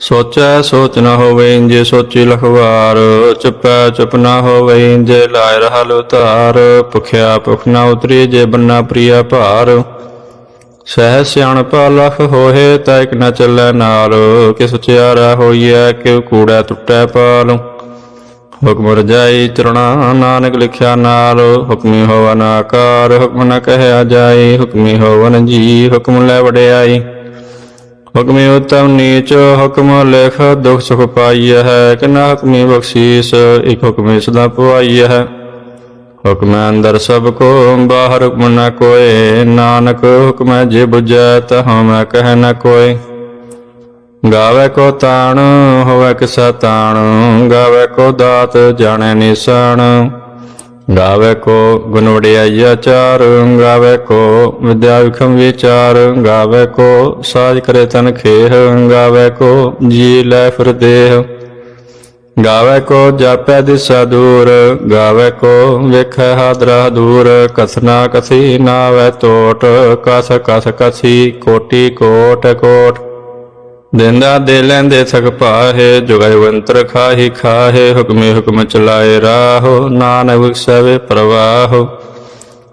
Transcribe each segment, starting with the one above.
ਸੋਚੈ ਸੋਚ ਨਾ ਹੋਵੇ ਜੇ ਸੋਚੀ ਲਖਵਾਰ, ਚੁਪੈ ਚੁਪ ਨਾ ਹੋਵੇ ਜੇ ਲਾਇ ਰਹਲ ਉਤਾਰ। ਭੁਖਿਆ ਭੁਖ ਨ ਉਤਰੀ ਜੇ ਬੰਨਾ ਪ੍ਰਿਆ ਭਾਰ। ਸਹਿ ਸਿਆਣਪਾ ਲਖ ਹੋਏ ਤੈ ਨ ਚੱਲੈ ਨਾਲ। ਕਿਸ ਚਿਆਰਾ ਹੋਈਐ ਕਿ ਕੂੜਾ ਟੁੱਟੈ ਪਾਲ। ਹੁਕਮ ਰਜਾਈ ਚਰਣਾ ਨਾਨਕ ਲਿਖਿਆ ਨਾਲ। ਹੁਕਮੀ ਹੋਵਨ ਆਕਾਰ, ਹੁਕਮ ਨ ਕਹਿਆ ਜਾਏ ਹੁਕਮੀ ਹੋਵਨ ਜੀ, ਹੁਕਮ ਲੈ ਵਡਿਆਈ। ਹੁਕਮੀ ਉਤਮ ਨੀਚ, ਹੁਕਮ ਲਿਖ, ਦੁਖ ਸੁਖ ਪਾਈਐ ਹੈ, ਕਿਨਾ ਹੁਕਮੀ ਬਖਸ਼ੀਸ, ਇਕ ਹੁਕਮੀ ਸਦਾ ਪਵਾਈਐ ਹੈ। ਹੁਕਮ ਅੰਦਰ ਸਭ ਕੋ, ਬਾਹਰ ਹੁਕਮ ਨ ਕੋਏ, ਨਾਨਕ ਹੁਕਮੈ ਜੇ ਬੁਝੈ, ਤਹਾਂ ਮੈਂ ਕਹਿ ਨ ਕੋਏ। ਗਾਵੇ ਕੋ ਤਾਣ, ਹੋਵੇ ਕਿਸਾ ਤਾਣ, ਗਾਵੇ ਕੋ ਦਾਤ, ਜਾਣੈ ਨਿਸਣ ਗਾਵੇ ਕੋ ਗੁਣ ਵਡਿਆਈ ਆਚਾਰ, ਗਾਵੇ ਕੋ ਵਿਦਿਆ ਵਿਖਮ ਵਿਚਾਰ, ਗਾਵੇ ਕੋ ਸਾਜ ਕਰੇ ਤਨ ਖੇਹ, ਗਾਵੇ ਕੋ ਜੀ ਲੈ ਫਿਰ ਦੇਹ। ਗਾਵੇ ਕੋ ਜਾਪੈ ਦਿਸਾ ਦੂਰ, ਗਾਵੇ ਕੋ ਵੇਖੈ ਹਾਦਰਾ ਦੂਰ ਕਥਨਾ ਕਥੀ ਨਾਵੇ ਟੋਟ ਕਸ ਕਸ ਕਸੀ ਕੋਟੀ ਕੋਟ ਕੋਟ। ਦਿੰਦਾ ਦੇ ਲੈਂਦੇ ਥਕ ਪਾਹੇ ਜੁਗਵੰਤਰ ਖਾਹੀ ਖਾਹੇ, ਹੁਕਮੇ ਹੁਕਮ ਚਲਾਏ ਰਾਹੋ, ਨਾਨਕ ਵਿਖਸਵੇ ਪ੍ਰਵਾਹੋ।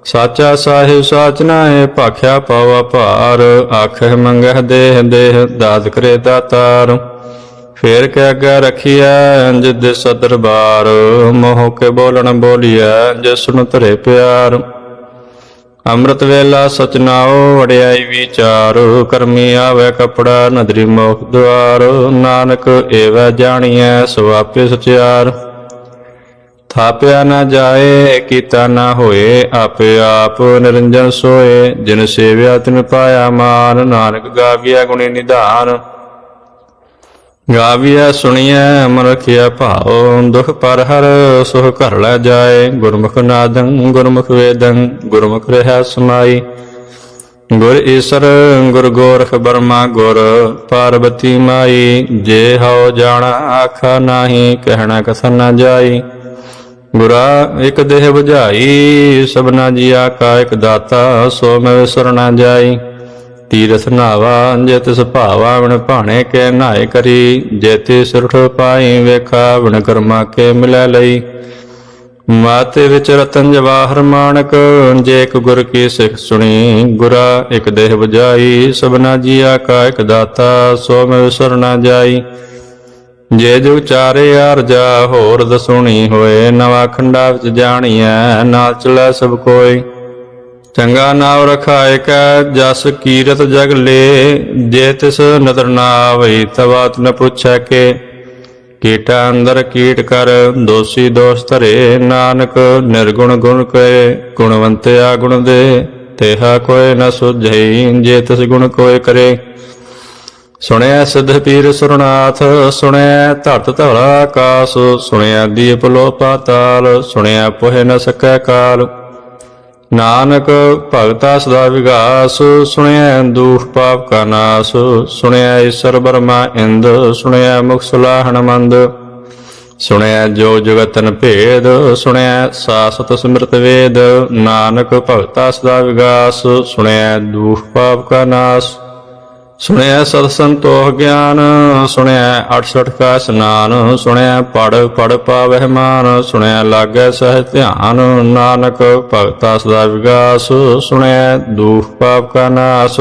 ਸਾਚਾ ਸਾਹਿਬ ਸਾਚ ਏ ਭਾਖਿਆ ਪਾਵਾ ਭਾਰ ਆਖੇ ਮੰਗਹਿ ਦੇਹ ਦੇਹ, ਦਾਤ ਕਰੇ ਦਾਤਾਰ। ਫੇਰ ਕੇ ਅੱਗੇ ਰਖੀਐ ਜਿਦ ਸਦਰਬਾਰ ਮੋਹ ਕੇ ਬੋਲਣ ਬੋਲੀਐ ਜਿਸ ਨੂੰ ਧਰੇ ਪਿਆਰ। ਅੰਮ੍ਰਿਤ ਵੇਲਾ ਸਚਨਾਓ ਵਡਿਆਈ ਵਿਚਾਰ, ਕਰਮੀ ਆਵੇ ਕਪੜਾ, ਨਦਰੀ ਮੋਖ ਦੁਆਰ, ਨਾਨਕ ਏਵੈ ਜਾਣੀਐ, ਸੁਆਪੇ ਸਚਿਆਰ। ਥਾਪਿਆ ਨਾ ਜਾਏ, ਕੀਤਾ ਨਾ ਹੋਏ, ਆਪੇ ਆਪ ਨਿਰੰਜਨ ਸੋਏ, ਜਿਨ ਸੇਵਿਆ ਤਿਨ ਪਾਇਆ ਮਾਨ, ਨਾਨਕ ਗਾਵਿਆ ਗੁਣੀ ਨਿਧਾਨ। ਗਾਵੀਆ ਸੁਣੀਐ ਮਨ ਰਖਿਆ ਭਾਉ। ਦੁਖ ਪਰ ਹਰ ਸੁਖ ਘਰ ਲੈ ਜਾਏ। ਗੁਰਮੁਖ ਨਾਦੰ, ਗੁਰਮੁਖ ਵੇਦੰ, ਗੁਰਮੁਖ ਰਹਿ ਸਮਾਈ। ਗੁਰ ਈਸਰ, ਗੁਰ ਗੋਰਖ ਬਰਮਾ, ਗੁਰ ਪਾਰਵਤੀ ਮਾਈ। ਜੇ ਹਉ ਜਾਣਾ ਆਖਾ ਨਾਹੀ, ਕਹਿਣਾ ਕਥਨ ਨਾ ਜਾਈ। ਗੁਰਾ ਇਕ ਦੇਹ 부ਝਾਈ ਸਭਨਾ ਜੀਆ ਕਾ ਇਕ ਦਾਤਾ, ਸੋ ਮੈਂ ਵਿਸਰ ਨਾ ਜਾਈ। ਤੀਰਥ ਨਾਵਾ ਜੇ ਤਿਸ ਭਾਵਾ ਭਾਣੇ ਕੇ ਨਾਏ ਕਰੀ। ਜੇ ਸੁਰਠ ਪਾਈ ਵੇਖਾ ਵਿਣ ਕਰਮਾ ਕੇ ਮਿਲੈ ਲਈ। ਮਾਤੇ ਵਿੱਚ ਰਤਨ ਜਵਾਹਰ ਮਾਨਕ, ਜੇ ਇੱਕ ਗੁਰ ਕੀ ਸਿੱਖ ਸੁਣੀ, ਗੁਰਾ ਇੱਕ ਦੇਹ 부ਝਾਈ ਸਭਨਾ ਜੀਆ ਕਾ ਇੱਕ ਦਾਤਾ, ਸੋ ਮੈਂ ਵਿਸਰ ਨਾ ਜਾਈ। ਜੇ ਜੋ ਚਾਰੇ ਅਰਜਾ ਹੋਰ ਦਸੁਣੀ ਹੋਏ, ਨਵਾ ਖੰਡਾ ਵਿੱਚ ਜਾਣੀਐ, ਨਾਲ ਚਲੈ ਸਭ ਕੋਈ। ਚੰਗਾ ਨਾਮ ਰਖਾਇ ਕੈ, ਜਸ ਕੀਰਤ ਜਗ ਲੇ, ਜੇ ਤਿਸ ਨਦਰ ਨਾ ਆਵਈ ਤਵਾਤ ਨ ਪੁੱਛੈ ਕੇ। ਕੀਟਾ ਅੰਦਰ ਕੀਟ ਕਰ, ਦੋਸੀ ਦੋਸ ਧਰੇ, ਨਾਨਕ ਨਿਰਗੁਣ ਗੁਣ ਕਰੇ, ਗੁਣਵੰਤਿਆ ਗੁਣ ਦੇ, ਤੇਹਾ ਕੋਇ ਨ ਸੁਝਈ, ਜੇ ਤਿਸ ਗੁਣ ਕੋਇ ਕਰੇ। ਸੁਣਿਆ ਸਿਧ ਪੀਰ ਸੁਰਨਾਥ ਸੁਣਿਆ ਧਰਤ ਧਵਲਾ ਆਕਾਸ ਸੁਣਿਆ ਦੀਪ ਲੋ ਪਾਤਾਲ ਸੁਣਿਆ ਪੋਹਿ ਨ ਸਕੈ ਕਾਲ। ਨਾਨਕ ਭਗਤਾ ਸਦਾ ਵਿਗਾਸ ਸੁਣਿਆ ਦੁਖ ਪਾਪ ਕਾ ਨਾਸ ਸੁਣਿਆ ਈਸ਼ਰ ਬਰਮਾ ਇੰਦ ਸੁਣਿਆ ਮੁਖ ਸੁਲਾਹਣ ਮੰਦ ਸੁਣਿਆ ਜੋ ਜਗਤਨ ਭੇਦ ਸੁਣਿਆ ਸਾਸਤ ਸਿਮਰਤ ਵੇਦ, ਨਾਨਕ ਭਗਤਾ ਸਦਾ ਵਿਗਾਸ ਸੁਣਿਆ ਦੁਖ ਪਾਪ ਕਾ ਨਾਸ। ਸੁਣਿਆ ਸਤ ਸੰਤੋਖ ਗਿਆਨ, ਸੁਣਿਆ 68 ਕਾ ਇਸਨਾਨ, ਸੁਣਿਆ ਪੜ ਪੜ ਪਾਵਹਿ ਮਾਨ, ਸੁਣਿਆ ਲਾਗੈ ਸਹਿ ਧਿਆਨ, ਨਾਨਕ ਭਗਤਾ ਸਦਾ ਵਿਗਾਸ, ਸੁਣਿਆ ਦੁਖ ਪਾਪ ਕਾ ਨਾਸ,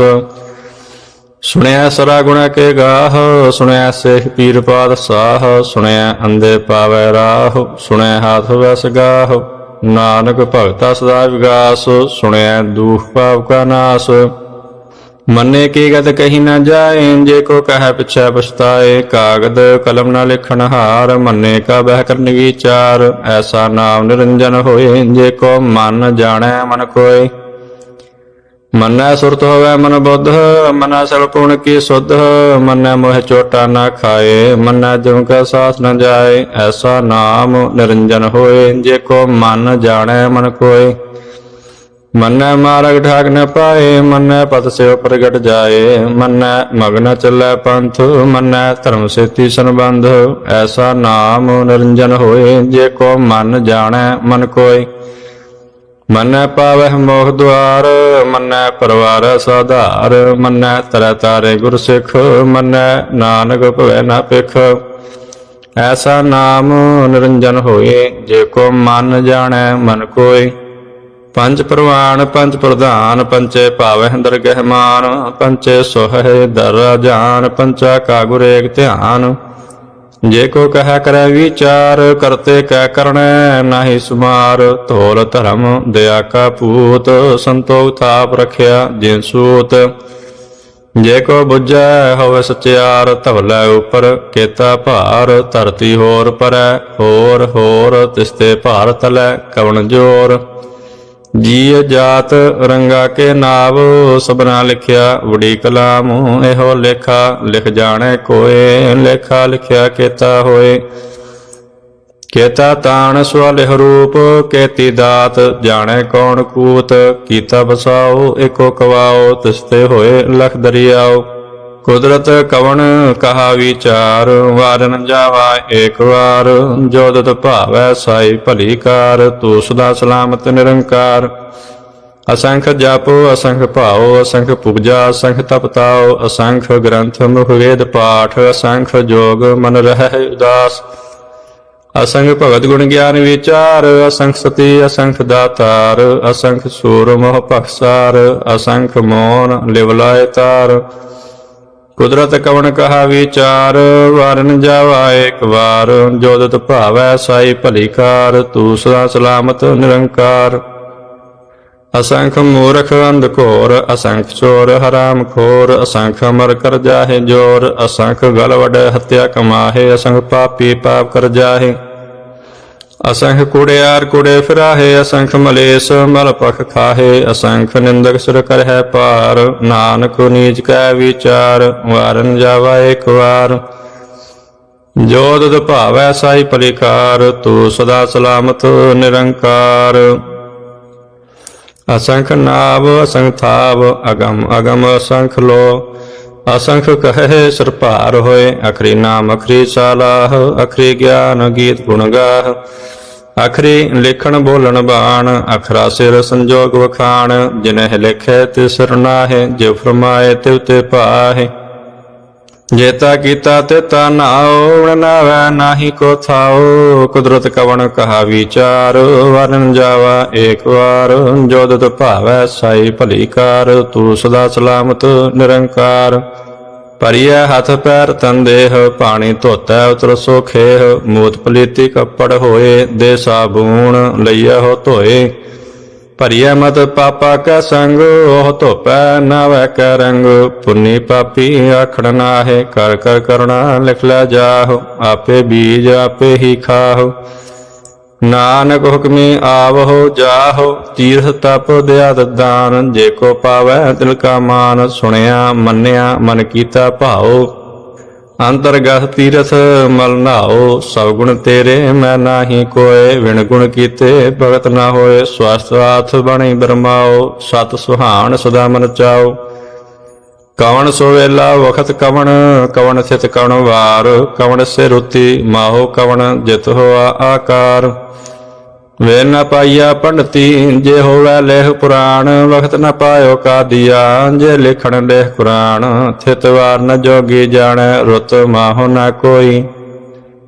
ਸੁਣਿਆ ਸਰਾ ਗੁਣਾ ਕੇ ਗਾਹ, ਸੁਣਿਆ ਸੇਖ ਪੀਰ ਪਾਦ ਸਾਹ ਸੁਣਿਆ ਅੰਦੇ ਪਾਵੈ ਰਾਹ, ਸੁਣਿਆ ਹਾਥ ਵਸ ਗਾਹ, ਨਾਨਕ ਭਗਤਾ ਸਦਾ ਵਿਗਾਸ, ਸੁਣਿਆ ਦੁਖ ਪਾਪ ਕਾ ਨਾਸ। ਮੰਨੇ ਕੀ ਗਤ ਕਹੀ ਨਾ ਜਾਏ, ਜੇ ਕੋ ਕਹੈ ਪਿਛੈ ਪਛਤਾਏ, ਕਾਗਦ ਕਲਮ ਨਾ ਲਿਖਣ ਹਾਰ, ਮੰਨੇ ਕਾ ਬਹਿ ਕਰਨ ਵਿਚਾਰ, ਐਸਾ ਨਾਮ ਨਿਰੰਜਨ ਹੋਏ, ਜੇ ਕੋ ਮਨ ਜਾਣੈ ਮਨ ਕੋਇ ਮਨੈ ਸੁਰਤ ਹੋਵੇ ਮਨ ਬੁੱਧ, ਮੰਨੈ ਸਲ ਪੁਣ ਕੀ ਸੁਧ, ਮਨੈ ਮੋਹ ਚੋਟਾ ਨਾ ਖਾਏ, ਮੰਨੈ ਜਮ ਕਾ ਸਾਥ ਨ ਜਾਏ, ਐਸਾ ਨਾਮ ਨਿਰੰਜਨ ਹੋਏ, ਜੇ ਕੋ ਮਨ ਜਾਣੈ ਮਨ ਕੋਏ ਮੰਨੈ ਮਾਰਗ ਠਾਕ ਨ ਪਾਏ, ਮੰਨੈ ਪਤ ਸਿਓ ਪ੍ਰਗਟ ਜਾਏ। ਮੰਨੈ ਮਗਨ ਚੱਲੈ ਪੰਥ, ਮੰਨੈ ਧਰਮ ਸੇਤੀ ਸੰਬੰਧ। ਐਸਾ ਨਾਮ ਨਿਰੰਜਨ ਹੋਏ, ਜੇ ਕੋ ਮਨ ਜਾਣੈ, ਮਨ ਕੋਇ। ਮੰਨੈ ਪਾਵਹਿ ਮੋਹ ਦੁਆਰ, ਮੰਨੈ ਪਰਵਾਰ ਸਾਧਾਰ। ਮੰਨੈ ਤਰੈ ਤਾਰੇ ਗੁਰ ਸਿੱਖ, ਮੰਨੈ ਨਾਨਕ ਭਵੈ ਨਾ ਪਿਖ ਐਸਾ ਨਾਮ ਨਿਰੰਜਨ ਹੋਏ, ਜੇ ਕੋ ਮਨ ਜਾਣੈ, ਮਨ ਕੋਇ। ਪੰਜ ਪ੍ਰਵਾਨ, ਪੰਜ ਪ੍ਰਧਾਨ ਪੰਚੇ ਭਾਵਹਿ ਦਰਗਹਿ ਮਾਨ ਪੰਚੇ ਸੋਹੈ ਦਰ ਜਾਨ ਪੰਚਾ ਕਾ ਗੁਰ ਧਿਆਨ। ਜੇ ਕੋ ਕਹੈ ਕਰੈ ਵਿਚਾਰ, ਕਰਤੇ ਕੈ ਕਰਣੈ ਨਾਹੀ ਸੁਮਾਰ। ਧੋਲ ਧਰਮ ਦਇਆ ਕਾ ਪੂਤ ਸੰਤੋਖ ਥਾਪ ਰਖਿਆ ਜਿਨ ਸੂਤ। ਜੇ ਕੋ ਬੁਝੈ ਹੋਵੇ ਸਚਿਆਰ ਧਵਲੈ ਉਪਰ, ਕੇਤਾ ਭਾਰ, ਧਰਤੀ ਹੋਰ ਪਰੈ, ਹੋਰ ਹੋਰ ਤਿਸਤੇ ਭਾਰ ਤਲੈ, ਕਵਣ ਜੋਰ। ਜੀ ਜਾਤ ਰੰਗਾ ਕੇ ਨਾਵ ਸਬਨਾ ਲਿਖਿਆ ਵੜੀ ਕਲਾਮ, ਇਹੋ ਲੇਖਾ ਲਿਖ ਜਾਣੇ ਕੋਏ, ਲੇਖਾ ਲਿਖਿਆ ਕੇਤਾ ਹੋਏ। ਕੇਤਾ ਤਾਣ ਸਵਾਲਿਹ ਰੂਪ, ਕੇਤੀ ਦਾਤ ਜਾਣੇ ਕੌਣ ਕੂਤ, ਕੀਤਾ ਬਸਾਓ ਏਕੋ ਕਵਾਓ, ਤਿਸਤੇ ਹੋਏ ਲਖ ਦਰਿਆਓ। ਕੁਦਰਤ ਕਵਣ ਕਹਾ ਵਿਚਾਰ ਵਾਰਨ ਜਾਵਾ ਏਕ ਵਾਰ। ਜੋਦਤ ਭਾਵੈ ਸਾਈ ਭਲੀ ਕਾਰ, ਤੂੰ ਸਦਾ ਸਲਾਮਤ ਨਿਰੰਕਾਰ। ਅਸੰਖ ਜਪੋ, ਅਸੰਖ ਭਾਓ, ਅਸੰਖ ਪੂਜਾ ਅਸੰਖ ਤਪਤਾਓ, ਅਸੰਖ ਗ੍ਰੰਥ ਮੁਖ ਵੇਦ ਪਾਠ, ਅਸੰਖ ਜੋਗ ਮਨ ਰਹਿ ਉਦਾਸ। ਅਸੰਖ ਭਗਤ ਗੁਣ ਗਿਆਨ ਵਿਚਾਰ, ਅਸੰਖ ਸਤੀ, ਅਸੰਖ ਦਾਤਾਰ, ਅਸੰਖ ਸੂਰ ਮੋਹ ਭਖਸਾਰ ਅਸੰਖ ਮੋਨ ਲਿਵਲਾਇ ਤਾਰ। ਕੁਦਰਤ ਕਵਣ ਕਹਾ ਵਿਚਾਰ, ਵਰਨ ਜਾਵਾਏ ਏਕ ਵਾਰ। ਜੋਦਤ ਭਾਵੈ ਸਾਈ ਭਲੀਕਾਰ ਕਾਰ ਸਦਾ ਸਲਾਮਤ ਨਿਰੰਕਾਰ। ਅਸੰਖ ਮੂਰਖ ਅੰਧ ਘੋਰ, ਅਸੰਖ ਚੋਰ ਹਰਾਮ ਖੋਰ, ਅਸੰਖ ਅਮਰ ਕਰ ਜਾਹੇ ਜੋਰ। ਅਸੰਖ ਗਲ ਵਡ ਹਤਿਆ ਕਮਾਹੇ, ਅਸੰਖ ਪਾਪੀ ਪਾਪ ਕਰ ਜਾਹੇ। ਅਸੰਖ ਕੁੜਿਆਰ ਕੁੜੇ ਫਿਰਾਹੇ, ਅਸੰਖ ਮਲੇਸ ਮਲ ਪਖ ਖਾਹੇ, ਅਸੰਖ ਨਿੰਦਕ ਸੁਰ ਕਰਹਿ ਪਾਰ ਨਾਨਕ ਨੀਚ ਕੈ ਵਿਚਾਰ, ਵਾਰਨ ਜਾਵਾ ਏਕ ਵਾਰ। ਜੋ ਦਦ ਭਾਵੈ ਸਾਈ ਪਲਿਕਾਰ ਤੂੰ ਸਦਾ ਸਲਾਮਤ ਨਿਰੰਕਾਰ। ਅਸੰਖ ਨਾਭ ਅਸੰਖ ਥਾਵ, ਅਗਮ ਅਗਮ ਅਸੰਖ ਲੋ। ਅਸੰਖ ਕਹੈ ਸਿਰ ਭਾਰ ਹੋਏ, ਅਖਰੀ ਨਾਮ, ਅਖਰੀ ਸਾਲਾਹ, ਅਖਰੀ ਗਿਆਨ ਗੀਤ ਗੁਣ ਗਾਹ। ਅਖਰੀ ਲਿਖਣ ਬੋਲਣ ਬਾਣ, ਅਖਰਾ ਸਿਰ ਸੰਜੋਗ ਵਖਾਣ। ਜਿਨਹਿ ਲਿਖੈ ਤਿਸ ਨਾਹੇ ਜੇ ਫਰਮਾਏ ਤਿਵ ਤੇ ਪਾਹੇ। ਜੇਤਾ ਕੀਤਾ ਤੇ ਤਾ ਨਾਉ ਨਾਹੀ ਕੋ ਥਾਉ। ਕੁਦਰਤ ਕਵਣ ਕਹਾ ਵਿਚਾਰ ਵਰਨ ਜਾਵਾ ਏਕ ਵਾਰ। ਜੋਦਤ ਭਾਵੈ ਸਾਈ ਭਲੀ ਕਾਰ, ਤੂੰ ਸਦਾ ਸਲਾਮਤ, ਨਿਰੰਕਾਰ। ਪਰਿਆ ਹੱਥ ਪੈਰ ਤਨ ਦੇਹ, ਪਾਣੀ ਧੋਤੈ ਉਤਰ ਸੋਖੇਹ। ਮੂਤ ਪਲੀਤੀ ਕੱਪੜ ਹੋਏ, ਦੇ ਸਾਬੂਣ ਲਈਆ ਹੋ ਧੋਏ। ਭਰੀਐ ਮਤ ਪਾਪਾ ਕੈ ਸੰਗ, ਉਹ ਧੋਪੈ ਨਾ ਵੈ ਕੈ ਰੰਗ। ਪੁੰਨੀ ਪਾਪੀ ਆਖਣ ਨਾਹੇ, ਕਰ ਕਰ ਕਰਣਾ ਲਿਖ ਲੈ ਜਾਹੁ, ਆਪੇ ਬੀਜ ਆਪੇ ਹੀ ਖਾਹੁ। ਨਾਨਕ ਹੁਕਮੀ ਆਵਹੁ ਜਾਹੁ, ਤੀਰਥ ਤਪ ਦਿਆਤ ਦਾਨ। ਜੇ ਕੋ ਪਾਵੈ ਦਿਲ ਕਾ ਮਾਨ, ਸੁਣਿਆ ਮੰਨਿਆ ਮਨ ਕੀਤਾ ਭਾਉ। ਅੰਤਰਗਤ ਤੀਰਥ ਮਲ ਨਾਓ, ਸਭ ਗੁਣ ਤੇਰੇ, ਮੈਂ ਨਾਹੀ ਕੋਏ ਵਿਣ ਗੁਣ ਕੀਤੇ ਭਗਤ ਨਾ ਹੋਏ ਸਵਸਤ ਆਥ ਬਣੀ ਬਰਮਾਓ, ਸਤ ਸੁਹਾਣ ਸਦਾ ਮਨ ਚਾਓ। ਕਵਣ ਸੋ ਵਖਤ ਕਵਣ ਕਵਣ ਸਿਤ ਕਵਣ ਵਾਰ, ਕਵਣ ਸੇ ਰੁਤੀ ਮਾਹੋ ਕਵਣ ਜਿਤ ਹੋਆ ਆਕਾਰ। ਵੇ ਨ ਪਾਈਆ ਪੰਡਤੀ, ਜੇ ਹੋਵੇ ਲੇਖ ਪੁਰਾਣ, ਵਖਤ ਨ ਪਾਇਓ ਕਾਦੀਆ, ਜੇ ਲਿਖਣ ਲੇਖ ਕੁਰਾਨ, ਥਿਤ ਨ ਜੋਗੀ ਜਾਣੈ, ਰੁਤ ਮਾਹੋ ਨ ਕੋਈ।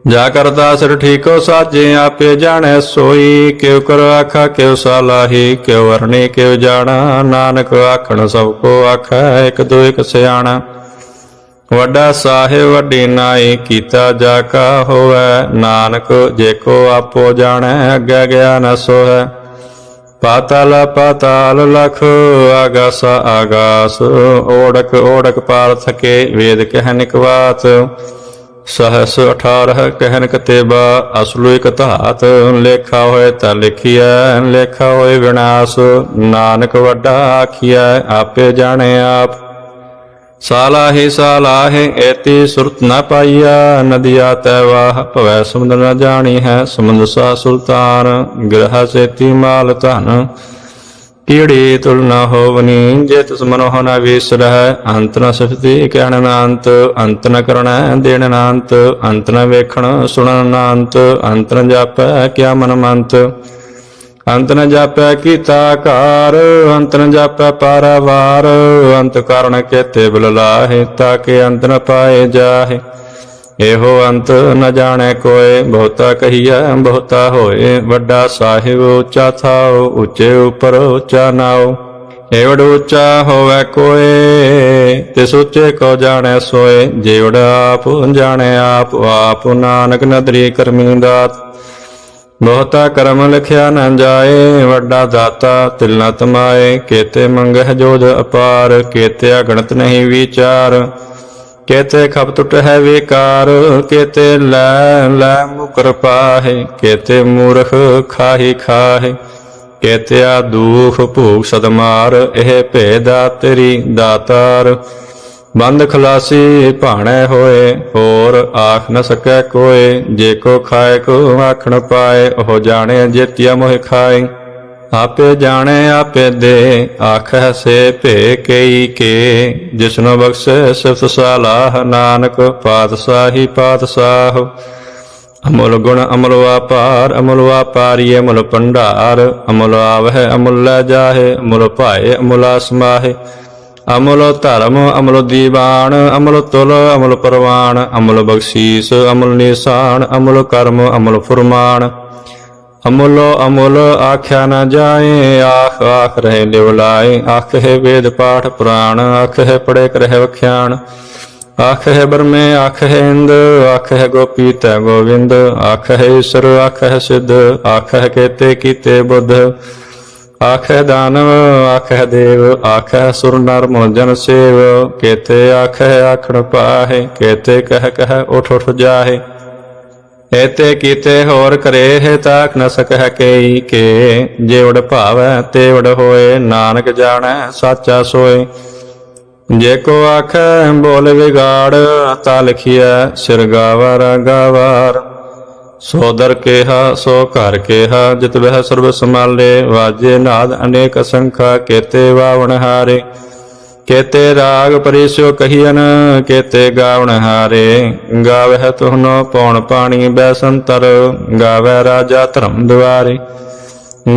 ਜਾ ਕਰਤਾ ਸਿਰ ਠੀਕੋ ਸਾਜੇ, ਆਪੇ ਜਾਣੈ ਸੋਈ। ਕਿਉ ਕਰ ਆਖਾ, ਕਿਉ ਸਾਲਾਹੀ, ਕਿਉ ਵਰਣੀ, ਕਿਉ ਜਾਣਾ। ਨਾਨਕ ਆਖਣ ਸਭ ਕੋ ਆਖੈ, ਇਕ ਦੋ ਇਕ ਸਿਆਣਾ। ਵੱਡਾ ਸਾਹਿਬ, ਵੱਡੀ ਨਾਈ ਕੀਤਾ ਜਾ ਕਾ ਹੋਵੈ ਨਾਨਕ ਜੇ ਕੋ ਆਪੋ ਜਾਣੈ, ਅੱਗੇ ਗਿਆ ਸੋਹੈ। ਪਾਤਾਲ ਪਾਤਾਲ ਲਖ, ਆਗਾਸ ਆਗਾਸ। ਓੜਕ ਓੜਕ ਪਾਰ ਥਕੇ, ਵੇਦ ਕਹਿ ਨਿਕਵਾਤ ਸਹਸ 18 ਕਹਿਨ ਕਤੇਬਾ ਅਸਲੁ ਇਕ ਧਾਤ। ਲੇਖਾ ਹੋਏ ਤਾਂ ਲਿਖੀਐ, ਲੇਖਾ ਹੋਏ ਵਿਨਾਸ਼। ਨਾਨਕ ਵੱਡਾ ਆਖੀਐ, ਆਪੇ ਜਾਣੇ ਆਪ। ਸਾਲਾਹੇ ਸਾਲਾਹੇ ਐਤੀ ਸੁਰਤ ਨ ਪਾਈਆ, ਨਦੀਆ ਤੈ ਵਾਹ ਭਵੈ, ਸਮੁੰਦਰ ਨ ਜਾਣੀ ਹੈ ਸਮੁੰਦ ਸਾ ਸੁਲਤਾਨ, ਗ੍ਰਹ ਸੇਤੀ ਮਾਲ ਧਨ। ਕੀੜੀ ਤੁਲ ਨ ਹੋਵਨੀ, ਜੇ ਤਿਸ ਮਨੋਹ ਨ ਵਿਸਰਹਿ ਅੰਤ ਨ ਸਫਤੀ ਕਹਿਣ ਨ ਅੰਤ ਅੰਤ ਨ ਕਰਣਾ ਦੇਣ ਨ ਅੰਤ ਅੰਤ ਨ ਵੇਖਣ ਸੁਣਨ ਨ ਅੰਤ ਅੰਤ ਨ ਜਾਪੈ ਕਿਆ ਮਨ ਮੰਤ। ਅੰਤ ਨ ਜਾਪੈ ਕੀਤਾ ਕਾਰ ਅੰਤ ਨ ਜਾਪੈ ਪਾਰਾਵਾਰ। ਅੰਤ ਕਾਰਣ ਕੇਤੇ ਬਿਲ ਲਾਹੇ ਤਾਕੇ ਅੰਤ ਨ ਪਾਏ ਜਾਹੇ। ਇਹੋ ਅੰਤ ਨ ਜਾਣੈ ਕੋਏ, ਬਹੁਤਾ ਕਹੀਐ, ਬਹੁਤਾ ਹੋਏ। ਵੱਡਾ ਸਾਹਿਬ ਉੱਚਾ ਥਾਉ, ਉੱਚੇ ਉਪਰ ਉੱਚਾ ਨਾਉ। ਏਵੜ ਉੱਚਾ ਹੋਵੇ ਕੋਏ, ਤਿਸ ਉੱਚੇ ਕੋ ਜਾਣੈ ਸੋਏ। ਜੇਵੜ ਆਪ, ਜਾਣੈ ਆਪ ਆਪ ਨਾਨਕ ਨਦਰੀ ਕਰਮੀ ਦਾਤ। ਬਹੁਤਾ ਕਰਮ ਲਿਖਿਆ ਨਾ ਜਾਏ, ਵੱਡਾ ਦਾਤਾ ਤਿਲ ਨ ਤਮਾਏ, ਕੇਤੇ ਮੰਗਹਿ ਜੋਦ ਅਪਾਰ, ਕੇਤੇ ਗਣਤ ਨਹੀਂ ਵਿਚਾਰ। ਕੇਤੇ ਖਪ ਟੁੱਟ ਹੈ ਵਿਕਾਰ, ਕੇਤੇ ਲੈ ਲੈ ਮੁਕਰ ਪਾਹੇ, ਕੇਤੇ ਮੂਰਖ ਖਾਹੀ ਖਾਹੇ। ਕੇਤਿਆ ਦੂਖ ਭੂਖ ਸਦਮਾਰ, ਇਹ ਭੇਦਾ ਤੇਰੀ ਦਾਤਾਰ। ਬੰਦ ਖਲਾਸੀ ਭਾਣੇ ਹੋਏ, ਹੋਰ ਆਖ ਨ ਸਕੈ ਕੋਏ, ਜੇ ਕੋ ਖਾਏ ਕੋ ਆਖਣ ਪਾਏ, ਉਹ ਜਾਣੇ ਜੇਤੀਆ ਮੋਹਿ ਖਾਏ। ਆਪੇ ਜਾਣੇ, ਆਪੇ ਦੇ ਆਖੈ ਸੇ ਭੇ ਕਈ ਕੇ। ਜਿਸਨੂੰ ਬਖਸ਼ੇ ਸਿਫਤ ਸਲਾਹ, ਨਾਨਕ ਪਾਤਸ਼ਾਹੀ ਪਾਤਸ਼ਾਹ। ਅਮੁਲ ਗੁਣ ਅਮਲ ਵਾਪਾਰ, ਅਮੁਲ ਵਾਪਾਰੀ ਅਮੁਲ ਭੰਡਾਰ। ਅਮੁਲ ਆਵਹਿ, ਅਮੁਲ ਲੈ ਜਾਹੇ, ਅਮੁਲ ਭਾਏ, ਅਮੁਲ ਸਮਾਹੇ ਅਮਲ ਧਰਮ, ਅਮਲ ਦੀਵਾਨ, ਅਮਲ ਤੁਲ, ਅਮਲ ਪਰਵਾਨ, ਅਮਲ ਬਖਸ਼ੀਸ, ਅਮਲ ਨਿਸ਼ਾਨ, ਅਮੁਲ ਕਰਮ, ਅਮਲ ਫੁਰਮਾਨ। ਅਮੁਲ ਅਮੁਲ ਆਖਿਆ ਨਾ ਜਾਏ, ਆਖ ਆਖ ਰਹੇ ਲਿਵਲਾਏ ਆਖ ਹੈ ਵੇਦ ਪਾਠ ਪੁਰਾਣ, ਆਖ ਹੈ ਪੜੇ ਕਰਹਿ ਵਖਿਆਣ। ਆਖ ਹੈ ਬਰਮੇ ਆਖ ਹੈ ਇੰਦ, ਆਖ ਹੈ ਗੋਪੀ ਤੈ ਗੋਵਿੰਦ। ਆਖ ਹੈ ਈਸ਼ਰ, ਆਖ ਹੈ ਸਿੱਧ। ਆਖ ਹੈ ਕੇਤੇ ਕੀਤੇ ਬੁੱਧ। ਆਖ ਦਾਨਵ ਆਖ ਦੇਵ ਆਖ ਸੁਰ ਨਰ ਮਨ ਸੇਵ। ਕੇਤੇ ਆਖ ਆਖਣ ਪਾਹੇ, ਕੇਤੇ ਕਹਿ ਕਹਿ ਉਠ ਉਠ ਜਾਹੇ। ਐਤੇ ਕੀਤੇ ਹੋਰ ਕਰੇ ਹੈ ਤਾਕ ਨ ਸਕਹਿ ਕੇਈ ਕੇ। ਜੇ ਉਡ ਭਾਵੈ, ਤੇ ਉਡ ਹੋਏ, ਨਾਨਕ ਜਾਣੈ, ਸਾਚਾ ਸੋਏ। ਜੇ ਕੋ ਆਖੈ ਬੋਲ ਵਿਗਾੜ, ਤਾ ਲਿਖਿਐ, ਸਿਰ ਗਾਵਰ ਗਾਵਾਰ। ਸੋ ਦਰ ਕੇਹਾ, ਸੋ ਘਰ ਕੇਹਾ, ਜਿਤ ਵਹਿ ਸਰਬ ਸਮਾਲੇ ਵਾਜੇ ਨਾਦ ਅਨੇਕ ਸੰਖਾ, ਕੇਤੇ ਵਾਵਣ ਹਾਰੇ। ਕੇਤੇ ਰਾਗ ਪਰਿਸਿਓ ਕਹੀਨ ਕੇਤੇ ਗਾਵਣ ਹਾਰੇ। ਗਾਵਹਿ ਤੁਹਨੋ ਪੌਣ ਪਾਣੀ ਬੈਸੰਤਰ ਗਾਵੈ ਰਾਜਾ ਧਰਮ ਦੁਆਰੇ।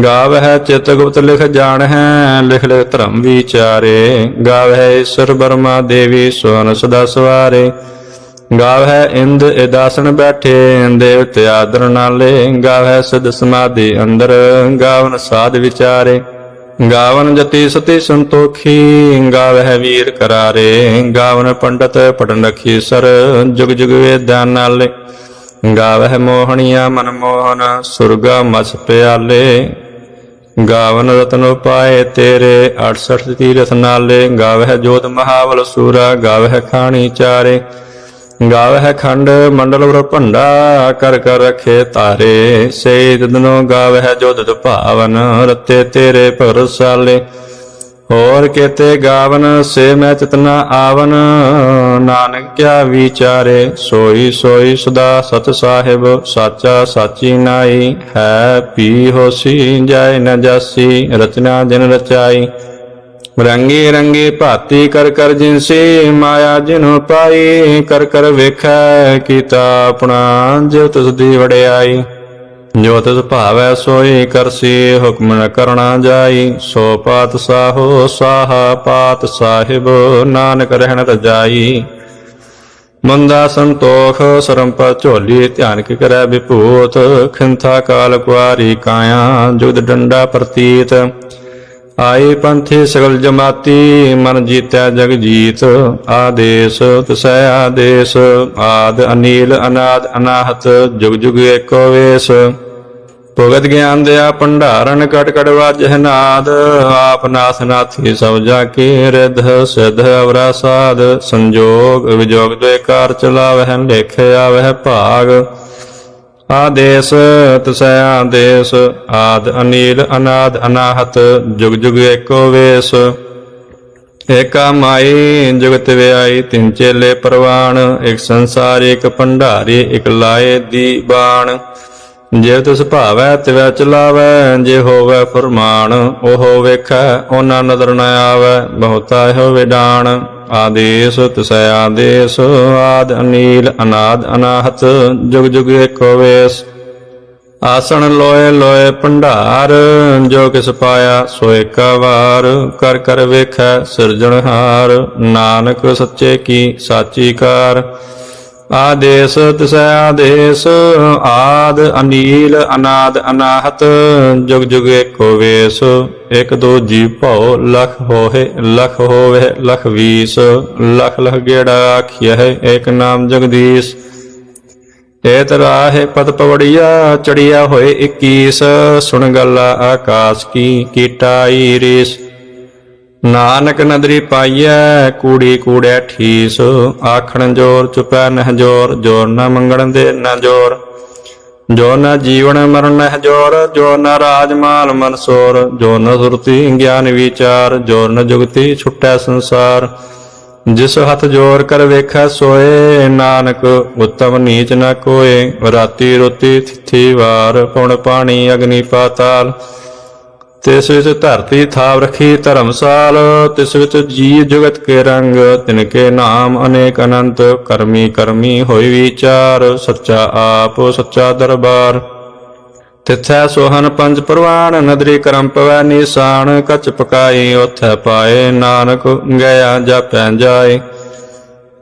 ਗਾਵਹਿ ਚਿਤ ਗੁਪਤ ਲਿਖ ਜਾਣ ਹੈ ਲਿਖ ਲਿਖ ਧਰਮ ਵਿਚਾਰੇ। ਗਾਵਹਿ ਈਸ਼ਰ ਬਰਮਾ ਦੇਵੀ ਸੋਨ ਸਦਾ ਸਵਾਰੇ ਗਾਵੈ ਇੰਦ ਇਦਾਸਨ ਬੈਠੇ ਦੇਵਤੇ ਆਦਰ ਨਾਲੇ ਗਾਵੈ ਸਦ ਸਮਾਧੀ ਅੰਦਰ, ਗਾਵਨ ਸਾਧ ਵਿਚਾਰੇ। ਗਾਵਨ ਜਤੀ ਸਤੀ ਸੰਤੋਖੀ, ਗਾਵਹਿ ਵੀਰ ਕਰਾਰੇ। ਗਾਵਨ ਪੰਡਤ ਪੜਨ ਰਖੀ ਸਰ, ਜੁਗ ਜੁਗ ਵੇਦਾਂ ਨਾਲੇ ਗਾਵਹਿ ਮੋਹਣੀਆ ਮਨ ਮੋਹਨ, ਸੁਰਗਾ ਮਸ ਪਿਆਲੇ। ਗਾਵਨ ਰਤਨ ਉਪਾਏ ਤੇਰੇ 68 ਤੀਰਥ ਨਾਲੇ ਗਾਵਹਿ ਜੋਤ ਮਹਾਵਲ ਸੂਰਾ, ਗਾਵਹਿ ਖਾਣੀ ਚਾਰੇ। ਗਾਵ ਹੈ ਖੰਡ ਮੰਡਲ ਵਰ ਭੰਡਾ ਕਰ ਕਰ ਰਖੇ ਤਾਰੇ ਸੇ ਦਿਨੋ ਗਾਵਹਿ ਜੋਦਤ ਭਾਵਨ, ਰਤੇ ਤੇਰੇ ਪਰਸਾਲੇ ਹੋਰ ਕੇਤੇ ਗਾਵਨ, ਸੇ ਮੈਂ ਚਿਤਨਾ ਆਵਨ। ਨਾਨਕ ਕਿਆ ਵਿਚਾਰੇ, ਸੋਈ ਸੋਈ ਸਦਾ ਸਤ ਸਾਹਿਬ, ਸਾਚਾ ਸਾਚੀ ਨਾਈ। ਹੈ ਪੀ ਹੋਸੀ ਜਾਏ ਨ ਜਾਸੀ, ਰਚਨਾ ਜਿਨ ਰਚਾਈ। ਰੰਗੀ ਰੰਗੀ ਭਾਤੀ ਕਰ ਕਰ ਜਿਨਸੀ ਮਾਇਆ ਜਿਨੁ ਪਾਈ, ਕਰ ਕਰ ਵੇਖੈ ਕੀਤਾ ਆਪਣਾ, ਜੋ ਤਿਸ ਦੀ ਵੜਿਆਈ ਜੋ ਤਿਸ ਭਾਵੈ ਸੋਈ ਕਰਸੀ ਹੁਕਮ ਨ ਕਰਣਾ ਜਾਈ। ਸੋ ਪਾਤ ਸਾਹੋ, ਸਾਹ ਪਾਤ ਸਾਹਿਬ, ਨਾਨਕ ਰਹਿਣ ਜਾਈ। ਮੰਦਾ ਸੰਤੋਖ ਸਰੰਪ ਝੋਲੀ, ਧਿਆਨ ਕੀ ਕਰੈ ਵਿਭੂਤ। ਖਿੰਥਾ ਕਾਲ ਕੁਆਰੀ ਕਾਇਆ ਜੁਦ ਡੰਡਾ ਪ੍ਰਤੀਤ। ਆਈ ਪੰਥੀ ਸਗਲ ਜਮਾਤੀ, ਮਨ ਜੀਤੈ ਜਗ ਜੀਤ, ਆਦੇਸ ਤਸੈ ਆਦੇਸ, ਆਦ ਅਨੀਲ ਅਨਾਦ ਅਨਾਹਤ, ਜੁਗ ਜੁਗ ਏਕੋ ਵੇਸ। ਭਗਤ ਗਿਆਨ ਦਿਆ ਭੰਡਾਰਨ ਕਟ ਕਟ ਵਾਜਹਿ ਨਾਦ, ਆਪ ਨਾਥ ਨਾਥੀ ਸਭ ਜਾ ਕੇ ਰਿਧ, ਸਿਧ ਅਵਰਾ ਸਾਧ, ਸੰਜੋਗ ਵਿਜੋਗ ਦੁਇ ਕਾਰ ਚਲਾਵਹਿ, ਲੇਖੇ ਆਵਹਿ ਭਾਗ। ਆਦੇਸ, ਤਸੈ ਆਦੇਸ, ਆਦ ਅਨੀਲ, ਅਨਾਦ ਅਨਾਹਤ, ਜੁਗ ਜੁਗ ਏਕੋ ਵੇਸ। ਏਕਾ ਮਾਈ, ਜੁਗਤ ਵਿਆਈ, ਤਿੰਨ ਚੇਲੇ ਪਰਵਾਣ, ਇੱਕ ਸੰਸਾਰ, ਇੱਕ ਭੰਡਾਰੀ, ਇੱਕ ਲਾਏ ਦੀ ਬਾਣ। ਜੇ ਤਿਸ ਭਾਵੈ ਤਿਵੈ ਚਲਾਵੈ ਜੇ ਹੋਵੈ ਫਰਮਾਨ, ਉਹ ਵੇਖੈ, ਉਹਨਾਂ ਨਦਰ ਨ ਆਵੈ, ਬਹੁਤਾ ਹੋ ਵਿਡਾਣ ਆਦੇਸ ਤਿਸੈ ਆਦੇਸ, ਆਦ ਅਨੀਲ, ਅਨਾਦ ਅਨਾਹਤ, ਜੁਗ ਜੁਗ ਏਕੋ ਵੇਸ। ਆਸਣ ਲੋਏ ਲੋਏ ਭੰਡਾਰ, ਜੋ ਕਿਸ ਪਾਇਆ ਸੋ ਏਕਾ ਵਾਰ। ਕਰ ਕਰ ਵੇਖੈ ਸਿਰਜਣਹਾਰ, ਨਾਨਕ ਸੱਚੇ ਕੀ ਸਾਚੀ ਕਾਰ। ਆਦੇਸ ਤਿਸੈ ਆਦੇਸ, ਆਦ ਅਨੀਲ, ਅਨਾਦ ਅਨਾਹਤ, ਜੁਗ ਜੁਗ ਏਕੋ ਵੇਸ ਇਕ ਦੋ ਜੀ ਭਉ, ਲਖ ਹੋਏ ਲਖ ਹੋਵੇ, ਲਖ ਵੀਸ, ਲਖ ਲਖ ਗੇੜਾ ਆਖਿਆ ਹੈ ਏਕ ਨਾਮ ਜਗਦੀਸ਼। ਏਤ ਰਾਹੇ ਪਤ ਪਵੜੀਆ, ਚੜਿਆ ਹੋਏ 21 ਸੁਣ ਗੱਲਾ ਆਕਾਸ਼ ਕੀ ਕੀਟਾਈ ਰੀਸ ਨਾਨਕ ਨਦਰੀ ਪਾਈਐ, ਕੂੜੀ ਕੂੜੈ ਠੀਸ। ਆਖਣ ਜੋਰ, ਚੁਪੈ ਨਹ ਜੋਰ ਜੋਰ ਨਾ ਮੰਗਣ ਦੇ ਨਾ ਜੋਰ। ਜੋ ਨ ਜੀਵਨ ਮਰਨ ਨਹ ਜੋਰ, ਜੋ ਨ ਰਾਜ ਮਾਲ ਮਨਸੋਰ ਜੋ ਨ ਸੁਰਤੀ ਗਿਆਨ ਵਿਚਾਰ, ਜੋ ਨ ਜੁਗਤੀ ਛੁਟੈ ਸੰਸਾਰ। ਜਿਸ ਹੱਥ ਜੋਰ ਕਰ ਵੇਖੈ ਸੋਏ, ਨਾਨਕ ਉਤਮ ਨੀਚ ਨ ਕੋਏ। ਰਾਤੀ ਰੋਤੀ ਥਿਥੀ ਵਾਰ, ਪੁਣ ਪਾਣੀ ਅਗਨੀ ਪਾਤਾਲ। ਤਿਸ ਵਿੱਚ ਧਰਤੀ ਥਾਵ ਰਖੀ ਧਰਮਸਾਲ, ਤਿਸ ਵਿੱਚ ਜੀ ਜੁਗਤ ਕੇ ਰੰਗ, ਤਿਨ ਕੇ ਨਾਮ ਅਨੇਕ ਅਨੰਤ, ਕਰਮੀ ਕਰਮੀ ਹੋਈ ਵਿਚਾਰ, ਸੱਚਾ ਆਪ, ਸੱਚਾ ਦਰਬਾਰ। ਤਿਥੈ ਸੋਹਨ ਪੰਜ ਪ੍ਰਵਾਨ, ਨਦਰੀ ਕਰਮ ਪਵੈ ਨਿਸ਼ਾਨ, ਕਚ ਪਕਾਈ ਉਥੈ ਪਾਏ ਨਾਨਕ ਗਿਆ ਜਾਪੈ ਜਾਏ।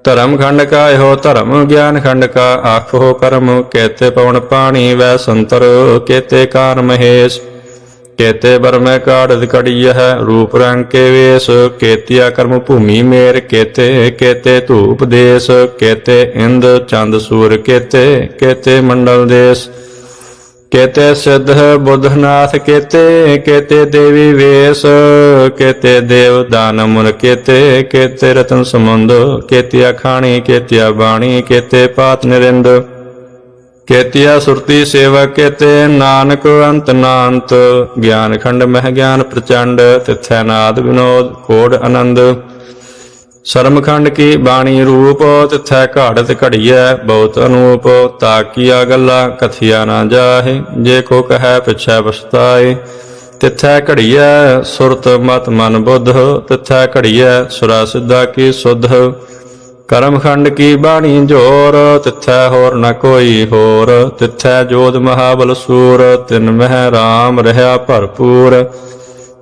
ਧਰਮ ਖੰਡ ਕਾ ਇਹੋ ਧਰਮ, ਗਿਆਨ ਖੰਡ ਕਾ ਆਖੋ ਕਰਮ, ਕੇਤੇ ਪਵਨ ਪਾਣੀ ਵੈ ਸੰਤਰ, ਕੇਤੇ ਕਾਰ ਮਹੇਸ਼ ਕੇਤੇ ਬਰਮੈ ਕਾੜਦ ਕੜੀਐ ਰੂਪ ਰੰਗ ਕੇ ਵੇਸ, ਕੇਤਿਆ ਕਰਮ ਭੂਮੀ ਮੇਰ ਕੇਤੇ ਕੇਤੇ ਧੂਪ ਦੇਸ, ਕੇਤੇ ਇੰਦ ਚੰਦ ਸੂਰ ਕੇਤੇ ਕੇਤੇ ਮੰਡਲ ਦੇਸ। ਕੇਤੇ ਸਿੱਧ ਬੁੱਧਨਾਥ ਕੇਤੇ ਕੇਤੇ ਦੇਵੀ ਵੇਸ, ਕੇਤੇ ਦੇਵ ਦਾਨ ਮੁਨ ਕੇਤੇ ਕੇਤੇ ਰਤਨ ਸਮੁੰਦ, ਕੇਤਿਆ ਖਾਣੀ, ਕੇਤਿਆ ਬਾਣੀ, ਕੇਤੇ ਪਾਤ ਨਿਰਿੰਦ। ਕੇਤਿਆ ਸੁਰਤੀ ਸੇਵਾ ਕੇਤੇ, ਨਾਨਕ ਅੰਤ ਨਾੰਤ। ਗਿਆਨ ਖੰਡ ਮਹਿ ਗਿਆਨ ਪ੍ਰਚੰਡ, ਤਿਥੈ ਨਾਦ ਵਿਨੋਦ, ਕੋੜ ਆਨੰਦ। ਸ਼ਰਮਖੰਡ ਕੀ ਬਾਣੀ ਰੂਪ, ਤਿਥੈ ਘਾੜਤ ਘੜੀਐ, ਬਹੁਤ ਅਨੂਪ। ਤਾਕੀਆ ਗੱਲਾਂ, ਕਥਿਆ ਨਾ ਜਾਹੇ, ਜੇ ਕੋ ਕਹੈ ਪਿਛੈ ਪਛਤਾਏ ਤਿਥੈ ਘੜੀਐ, ਸੁਰਤ ਮਤ ਮਨ ਬੁੱਧ। ਤਿਥੈ ਘੜੀਐ, ਸੁਰਾ ਸਿੱਧਾ ਕੀ ਸੁਧ। ਕਰਮਖੰਡ ਕੀ ਬਾਣੀ ਜੋਰ, ਤਿਥੈ ਹੋਰ ਨ ਕੋਈ ਹੋਰ। ਤਿਥੈ ਜੋਧ ਮਹਾਬਲ ਸੂਰ, ਤਿਨ ਮਹਿ ਰਾਮ ਰਹਾ ਭਰਪੂਰ।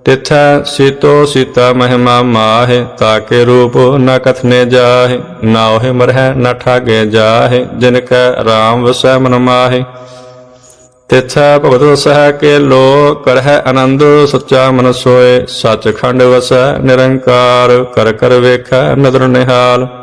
ਤਿਥੈ ਸੀਤੋ ਸੀਤਾ ਮਹਿਮਾ ਮਾਹਿ, ਤਾਕੇ ਰੂਪ ਨ ਕਥਨੇ ਜਾਹਿ। ਨਾਹਿ ਮਰਹਿ ਨ ਠਾਗੇ ਜਾਹਿ, ਜਿਨ ਕੈ ਰਾਮ ਵਸੈ ਮਨ ਮਾਹਿ। ਤਿਥੈ ਭਗਤ ਵਸੈ ਕੇ ਲੋ ਕਰਹਿ ਆਨੰਦ ਸੱਚਾ ਮਨ ਸੋਏ। ਸੱਚਖੰਡ ਵਸੈ ਨਿਰੰਕਾਰ, ਕਰ ਕਰ ਵੇਖੈ ਨਦਰ ਨਿਹਾਲ।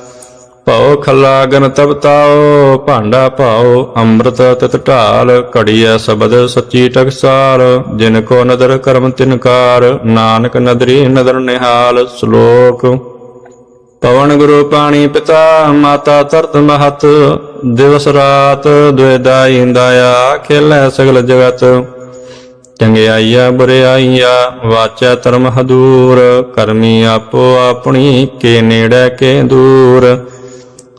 ਭਉ ਖੱਲਾ ਗਨ ਤਬ ਭਾਂਡਾ ਭਾਉ, ਅੰਮ੍ਰਿਤ ਤਤ ਢਾਲ, ਘੜੀਐ ਸ਼ਬਦ ਸੱਚੀ ਟਕਸਾਲ ਜਿਨ ਕੋ ਨਦਰ ਕਰਮ ਤਿਨਕਾਰ ਨਾਨਕ ਨਦਰੀ ਨਦਰ ਨਿਹਾਲ। ਸ਼ਲੋਕ, ਪਵਨ ਗੁਰੂ ਪਾਣੀ ਪਿਤਾ, ਮਾਤਾ ਤਰਤ ਮਹਤ। ਦਿਵਸ ਰਾਤ ਦੁਇਦਾਈ ਦਾਇਆ, ਖੇਲੈ ਸਗਲ ਜਗਤ। ਚੰਗਿਆਈਆ ਬੁਰਿਆਈਆ ਵਾਚਾ ਧਰਮ ਹਦੂਰ। ਕਰਮੀ ਆਪੋ ਆਪਣੀ, ਕੇ ਨੇੜੇ ਕੇ ਦੂਰ।